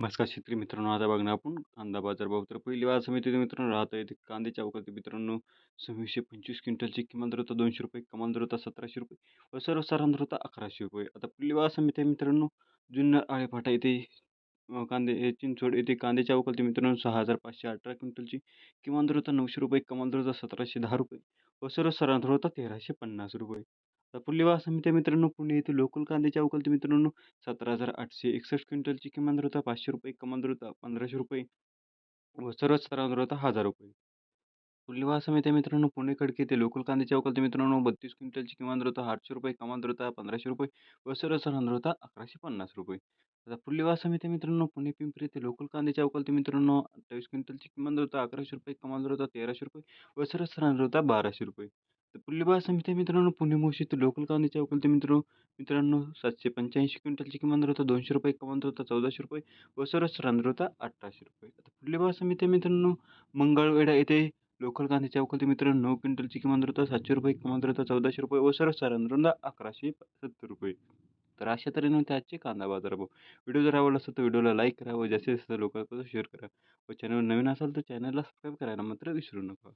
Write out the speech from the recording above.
नमस्कार शेतकरी मित्रांनो आता बघणार आपण. कांदा बाजार भाव तर पहिली वार समिती मित्रांनो राहत आहे कांदे चौकातील मित्रांनो सव्वीसशे पंचवीस क्विंटलची किमान दर होता दोनशे रुपये कमाल दर होता सतराशे रुपये व सर्व सरांत होता अकराशे रुपये. आता पहिली वार समिती मित्रांनो जुन्नर आळेफाटा येथे कांदे हे चिंचवड येथे कांदे चौकातील मित्रांनो सहा हजार पाचशे अठरा क्विंटलची किमान दर होता नऊशे रुपये कमाल दर होता सतराशे दहा रुपये व सर्व सरांत होता तेराशे पन्नास रुपये. तर पुढली समित्या मित्रांनो पुणे येथे लोकल कांद्याच्या अवकलती मित्रांनो सतरा हजार आठशे एकसष्ट क्विंटलची किमान दर पाचशे रुपये कमान दर पंधराशे रुपये व सर्व स्तरावर होता हजार रुपये. पुढली समिती मित्रांनो पुणे खडके येथे लोकल कांद्याच्या चौकातील मित्रांनो बत्तीस क्विंटलची किमान दर होता आठशे रुपये कमान दर होता पंधराशे रुपये व सर्व स्तरावर होता अकराशे पन्नास रुपये. आता पुढली समिती मित्रांनो पुणे पिंपरी येथे लोकल कांद्याच्या चौकातील मित्रांनो अठ्ठावीस क्विंटलची किमान दर होता अकराशे रुपये कमान दर होता तेराशे रुपये व सर्व स्तरावर होता बाराशे रुपये. तर पुढली समिती मित्रांनो पुणे मुळशी तर लोकल कांदे चौकातील मित्र मित्रांनो सातशे पंच्याऐंशी क्विंटलची किमान दर होता दोनशे रुपये कमान दर होता चौदाशे रुपये व सर्व स्तरावर होता अठराशे रुपये. आता पुढली समिती मित्रांनो मंगळवेढा येथे लोकल कांदे ते मित्रांनो नऊ क्विंटलची किमान दर होता सातशे रुपये कमान दर होता चौदाशे रुपये व सर्व स्तरावर होता अकराशे सत्तर रुपये. तर अशा तऱ्हेने होते आजचे कांदा बाजार भाव. व्हिडिओ जर आवडला असेल तर व्हिडिओला लाईक करा व जास्तीत जास्त लोकांपर्यंत शेअर करा. व चॅनल नवीन असाल तर चॅनलला सबस्क्राईब करायला मात्र विसरू नका.